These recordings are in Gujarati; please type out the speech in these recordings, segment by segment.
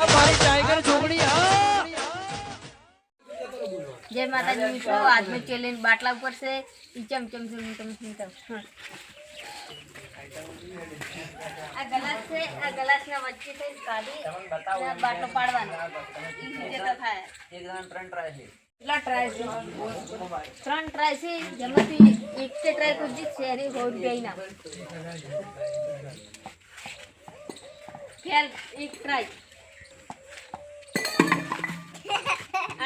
મારી ટાઈગર છોકરી હા જય માતાજી મિત્રો આજનો ચેલેન્જ બાટલા ઉપર છે ઈ ચમ ચમ ચમ ચમ ચમ ચમ હા. આ ગલાસ છે આ ગલાસના વચ્ચે થી કાઢી અને આ બાટલો પાડવાનો ઈ રીતે તો થાય કેટલા ટ્રાય છે ત્રણ ટ્રાય છે જેમાંથી એક કે ટ્રાય કોઈ જીતશે અરે સો રૂપિયા ઇનામ ફેલ એક ટ્રાય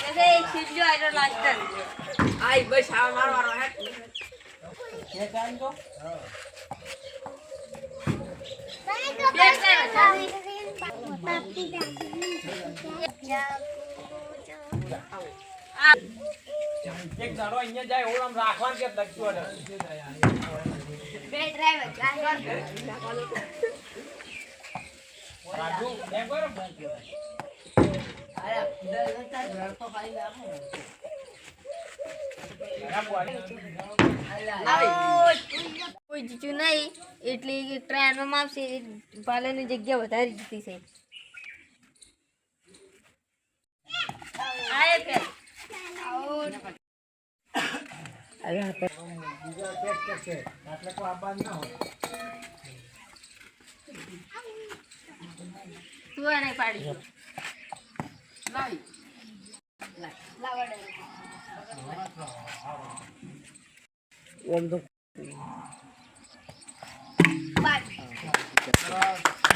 એક આયરો લાસ્ટર આઈ બસ આ મારો મારો હેટ બે ટ્રાય એક દાડો અહીંયા જાય ઓમ આમ રાખવાનું કે દક્ષું બે ટ્રાય રાખું? એમ કરો. કોઈ જીત્યું નહીં એટલે ટ્રેનમાં આવશે પાલનની જગ્યા વધારે જીતી છે આય ફેલ. તું આ નહીં પાડી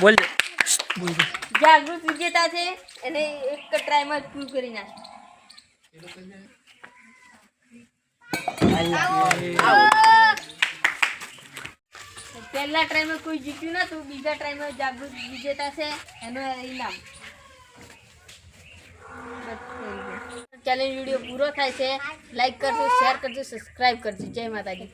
બોલ જાગૃત વિજેતા છે એને એક ટ્રાયમાં જ પૂરું કરી નાખ પહેલા ટ્રાયમાં કોઈ જીત્યું નતું બીજા ટ્રાયમાં જાગૃત વિજેતા છે એનો ઇનામ ચેલેન્જ વીડિયો પૂરો થાય છે. લાઈક કરજો શેર કરજો સબસ્ક્રાઈબ કરજો. જય માતાજી.